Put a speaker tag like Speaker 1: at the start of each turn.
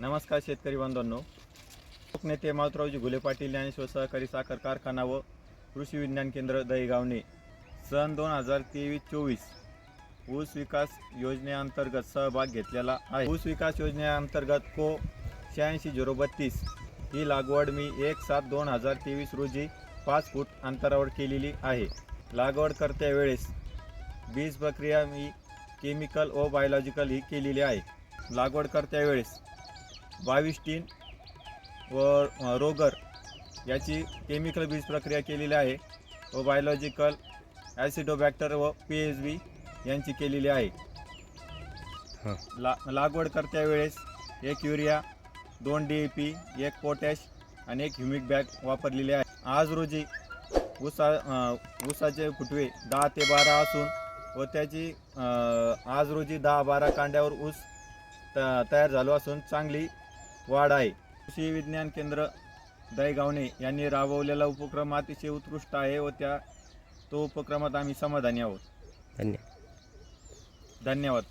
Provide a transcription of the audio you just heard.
Speaker 1: नमस्कार शेतकरी बांधवांनो लोकनेते मारुतरावजी घुले पाटील ज्ञानेश्वर सहकारी साखर कारखाना व कृषी विज्ञान केंद्र दहीगावने सन दोन हजार तेवीस चोवीस ऊस विकास योजनेअंतर्गत सहभाग घेतलेला आहे. ऊस विकास योजनेअंतर्गत को शहाऐंशी झिरो बत्तीस ही लागवड मी एक सात दोन हजार तेवीस रोजी पाच फूट अंतरावर केलेली आहे. लागवड करत्या वेळेस बीज प्रक्रिया मी केमिकल व बायोलॉजिकल ही केलेली आहे. लागवड करत्या वेळेस बावीस टीन व रोगर याची केमिकल बीज प्रक्रिया केलेली आहे व बायोलॉजिकल ॲसिडोबॅक्टर व पी एच बी यांची केलेली आहे. ला लागवड करत्या वेळेस एक युरिया दोन डी ए पी एक पोटॅश आणि एक ह्युमिक बॅग वापरलेली आहे. आज रोजी ऊसा ऊसाचे फुटवे दहा ते बारा असून व त्याची आज रोजी दहा बारा कांड्यावर ऊस त- तयार झालो असून चांगली वाढ आहे कृषी विज्ञान केंद्र दहीगावणे यांनी राबवलेला उपक्रम अतिशय उत्कृष्ट आहे व त्या तो उपक्रमात आम्ही समाधानी आहोत.
Speaker 2: धन्यवाद
Speaker 1: धन्यवाद.